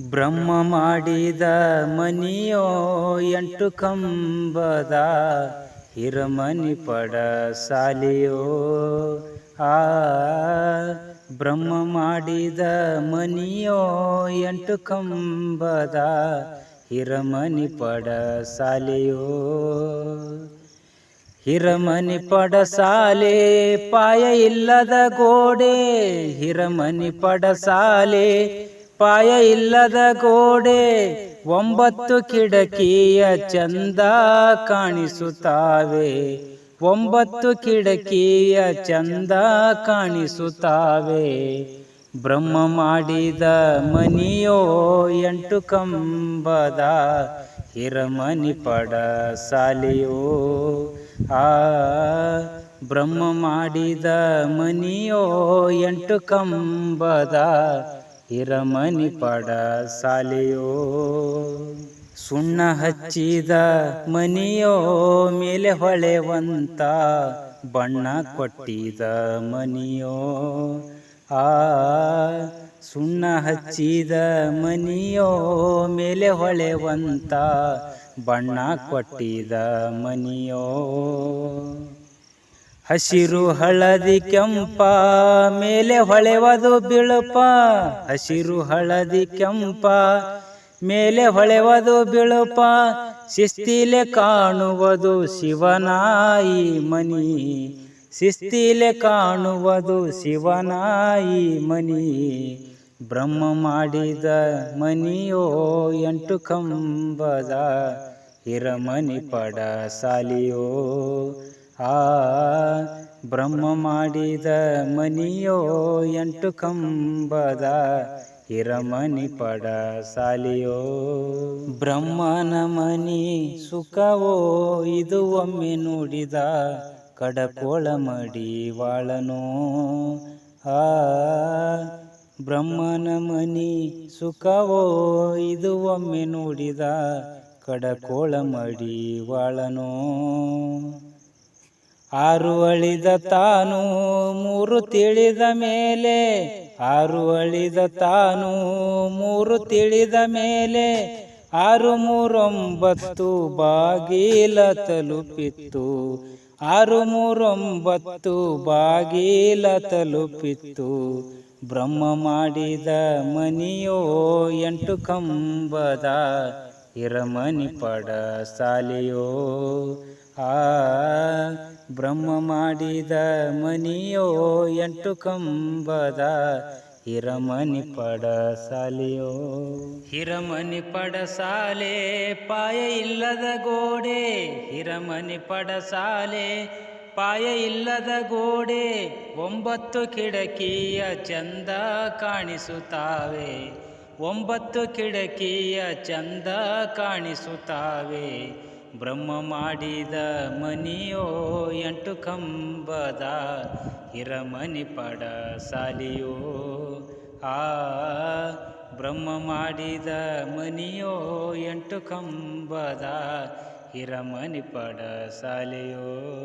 ಬ್ರಹ್ಮ ಮಾಡಿದ ಮನಿಯೋ ಎಂಟು ಕಂಬದ ಹಿರಮನಿ ಪಡ ಸಾಲಿಯೋ. ಆ ಬ್ರಹ್ಮ ಮಾಡಿದ ಮನಿಯೋ ಎಂಟು ಕಂಬದ ಹಿರಮನಿ ಪಡ ಸಾಲಿಯೋ. ಹಿರಮನಿ ಪಡ ಸಾಲೆ ಪಾಯ ಇಲ್ಲದ ಗೋಡೆ, ಹಿರಮನಿ ಪಡ ಸಾಲೆ ಪಾಯ ಇಲ್ಲದ ಗೋಡೆ, ಒಂಬತ್ತು ಕಿಡಕಿಯ ಚಂದ ಕಾಣಿಸುತ್ತಾವೆ. ಒಂಬತ್ತು ಕಿಡಕಿಯ ಚಂದ ಕಾಣಿಸುತ್ತಾವೆ. ಬ್ರಹ್ಮ ಮಾಡಿದ ಮನಿಯೋ ಎಂಟು ಕಂಬದ, ಹಿರಮನಿ ಪಡ ಸಾಲಿಯೋ. ಆ, ಬ್ರಹ್ಮ ಮಾಡಿದ ಮನಿಯೋ ಎಂಟು ಕಂಬದ ಹಿರಮನಿ ಪಡ ಸಾಲಿಯೋ. ಸುಣ್ಣ ಹಚ್ಚಿದ ಮನಿಯೋ ಮೇಲೆ ಹೊಳೆವಂತ ಬಣ್ಣ ಕೊಟ್ಟಿದ ಮನಿಯೋ. ಆ ಸುಣ್ಣ ಹಚ್ಚಿದ ಮನಿಯೋ ಮೇಲೆ ಹೊಳೆವಂತ ಬಣ್ಣ ಕೊಟ್ಟಿದ ಮನಿಯೋ. ಹಸಿರು ಹಳದಿ ಕೆಂಪ, ಮೇಲೆ ಹೊಳೆವದು ಬಿಳುಪ. ಹಸಿರು ಹಳದಿ ಕೆಂಪ, ಮೇಲೆ ಹೊಳೆವದು ಬಿಳುಪ. ಶಿಸ್ತಿಲೆ ಕಾಣುವುದು ಶಿವನಾಯಿ ಮನಿ. ಶಿಸ್ತಿಲೆ ಕಾಣುವುದು ಶಿವನಾಯಿ ಮನಿ. ಬ್ರಹ್ಮ ಮಾಡಿದ ಮನಿಯೋ ಎಂಟು ಕಂಬದ, ಹಿರಮನಿ ಪಡ ಸಾಲಿಯೋ. ಆ ಬ್ರಹ್ಮ ಮಾಡಿದ ಮನಿಯೋ ಎಂಟು ಕಂಬದ ಹಿರಮನಿ ಪಡ ಸಾಲಿಯೋ. ಬ್ರಹ್ಮನ ಮನಿ ಸುಖವೋ, ಇದು ಒಮ್ಮೆ ನೋಡಿದ ಕಡಕೋಳ ಮಡಿ ವಾಳನೋ. ಆ ಬ್ರಹ್ಮನ ಮನಿ ಸುಖವೋ, ಇದು ಒಮ್ಮೆ ನೋಡಿದ ಕಡಕೋಳ ಮಡಿ ವಾಳನೋ. ಆರು ಅಳಿದ ತಾನು ಮೂರು ತಿಳಿದ ಮೇಲೆ ಆರು ಅಳಿದ ತಾನು ಮೂರು ತಿಳಿದ ಮೇಲೆ, ಆರು ಮೂರೊಂಬತ್ತು ಬಾಗಿಲ ತಲುಪಿತ್ತು, ಆರು ಮೂರೊಂಬತ್ತು ಬಾಗಿಲ ತಲುಪಿತ್ತು. ಬ್ರಹ್ಮ ಮಾಡಿದ ಮನಿಯೋ ಎಂಟು ಕಂಬದ ಇರಮನಿ ಪಡ ಸಾಲಿಯೋ ಬ್ರಹ್ಮ ಮಾಡಿದ ಮನಿಯೋ ಎಂಟು ಕಂಬದ ಹಿರಮನಿ ಪಡ ಸಾಲಿಯೋ. ಹಿರಮನಿ ಪಡ ಸಾಲೆ, ಪಾಯ ಇಲ್ಲದ ಗೋಡೆ. ಹಿರಮನಿ ಪಡ ಸಾಲೆ, ಪಾಯ ಇಲ್ಲದ ಗೋಡೆ. ಒಂಬತ್ತು ಕಿಡಕಿಯ ಚಂದ ಕಾಣಿಸುತ್ತಾವೆ. ಒಂಬತ್ತು ಕಿಡಕಿಯ ಚಂದ ಕಾಣಿಸುತ್ತಾವೆ. ಬ್ರಹ್ಮ ಮಾಡಿದ ಮನಿಯೋ ಎಂಟು ಕಂಬದ ಹಿರಮನಿ ಪಡ ಸಾಲಿಯೋ. ಆ ಬ್ರಹ್ಮ ಮಾಡಿದ ಮನಿಯೋ ಎಂಟು ಕಂಬದ ಹಿರಮನಿ ಪಡ ಸಾಲಿಯೋ.